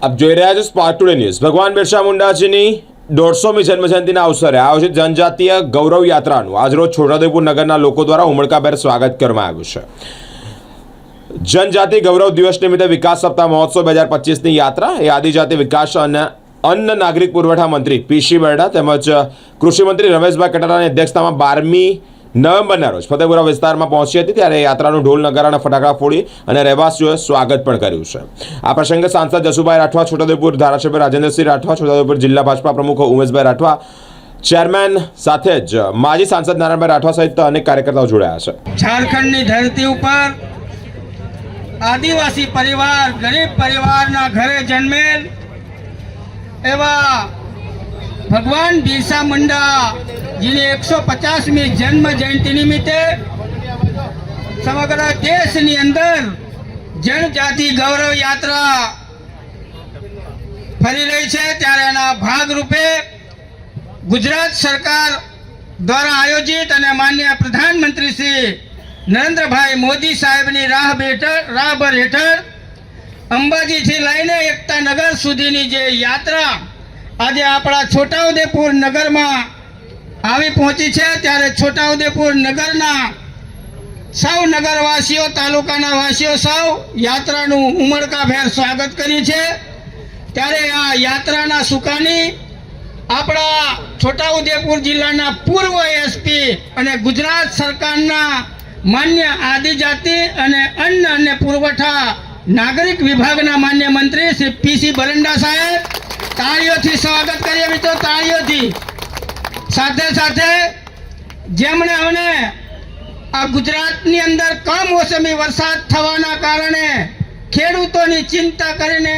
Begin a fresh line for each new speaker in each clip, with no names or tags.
આપ જોઈ રહ્યા છો સ્પાર્ક ટુડે ન્યૂઝ ભગવાન બિરસા મુંડાજીની દોઢસોમી જન્મજયંતિના અવસરે આયોજિત જનજાતીય ગૌરવ યાત્રાનું આજરોજ છોટાઉદેપુર નગરના લોકો દ્વારા ઉમળકાભેર સ્વાગત કરવામાં આવ્યું છે. જનજાતિ ગૌરવ દિવસ નિમિત્તે વિકાસ સપ્તાહ મહોત્સવ બે હજાર પચીસની યાત્રા, એ આદિજાતિ વિકાસ અને અન્ન નાગરિક પુરવઠા મંત્રી પીસી બરડા તેમજ કૃષિમંત્રી રમેશભાઈ કટારાની અધ્યક્ષતામાં બારમી નવેમ્બરના રોજ ફતેપુરા વિસ્તારમાં પહોંચી હતી ત્યારે યાત્રાનું ઢોલ નગારાના ફટાકડા ફોડી અને રહેવાસીઓએ સ્વાગત પણ કર્યું છે. આ પ્રસંગે સાંસદ જસુભાઈ રાઠવા, છોટાઉદેપુર ધારાસભ્ય રાજેન્દ્રસિંહ રાઠવા, છોટાઉદેપુર જિલ્લા ભાજપા પ્રમુખ ઉમેશભાઈ રાઠવા, ચેરમેન સાથે જ માજી સાંસદ નારાયણભાઈ રાઠવા સહિત અનેક કાર્યકર્તાઓ જોડાયા છે.
ઝારખંડની ધરતી ઉપર આદિવાસી પરિવાર, ગરીબ પરિવારના ઘરે જન્મેલ એવા ભગવાન બિરસા મુંડા જેની એકસો પચાસમી જન્મ જયંતિ નિમિત્તે સમગ્ર દેશની અંદર જનજાતિ ગૌરવ યાત્રા ફરી રહી છે. ત્યારે એના ભાગરૂપે ગુજરાત સરકાર દ્વારા આયોજિત અને માન્ય પ્રધાનમંત્રી શ્રી નરેન્દ્રભાઈ મોદી સાહેબની રાહ હેઠળ રાહબર હેઠળ અંબાજીથી લઈને એકતા નગર સુધીની જે યાત્રા આજે આપણા છોટાઉદેપુર નગરમાં આવી પહોંચી છે ત્યારે છોટાઉદેપુર નગરના સૌ નગરવાસીઓ, તાલુકાના વાસીઓ સૌ યાત્રાનું ઉમળકાભેર સ્વાગત કર્યું છે. ત્યારે આ યાત્રાના સુકાની આપણા છોટાઉદેપુર જિલ્લાના પૂર્વ એસપી અને ગુજરાત સરકારના માન્ય આદિજાતિ અને અન્ન અને પુરવઠા નાગરિક વિભાગના માન્ય મંત્રી શ્રી પીસી બરંડા સાહેબ તાળીઓથી સ્વાગત કરીએ મિત્રો, તાળીઓથી. સાથે સાથે જેમણે અમને આ ગુજરાતની અંદર કમોસમી વરસાદ થવાના કારણે ખેડૂતોની ચિંતા કરીને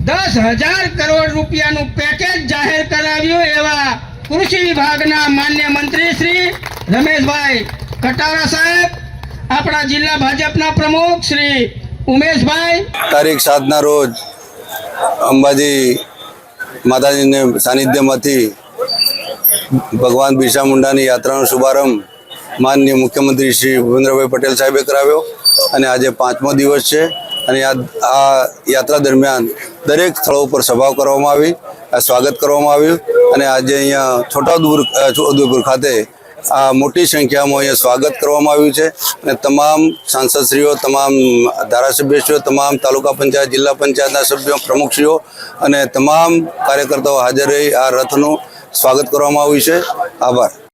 દસ હજાર કરોડ રૂપિયાનું પેકેજ જાહેર કરાવ્યું એવા કૃષિ વિભાગના માન્ય મંત્રી શ્રી રમેશભાઈ કટારા સાહેબ, આપણા જિલ્લા ભાજપના પ્રમુખ શ્રી ઉમેશભાઈ.
તારીખ સાતના રોજ અંબાજી માતાજીને સાનિધ્યમાંથી ભગવાન બિરસા મુંડાની યાત્રાનો શુભારંભ માનનીય મુખ્યમંત્રી શ્રી ભૂપેન્દ્રભાઈ પટેલ સાહેબે કરાવ્યો અને આજે પાંચમો દિવસ છે અને આ યાત્રા દરમિયાન દરેક સ્થળો ઉપર સભાઓ કરવામાં આવી સ્વાગત કરવામાં આવ્યું અને આજે અહીંયા છોટાઉદેપુર અ, છોટાઉદેપુર ખાતે આ મોટી સંખ્યામાં અહીંયા સ્વાગત કરવામાં આવ્યું છે અને તમામ સાંસદશ્રીઓ તમામ ધારાસભ્યશ્રીઓ તમામ તાલુકા પંચાયત જિલ્લા પંચાયતના સભ્યો પ્રમુખશ્રીઓ અને તમામ કાર્યકર્તાઓ હાજર રહી આ રથનું સ્વાગત કરવામાં આવ્યું છે. આભાર.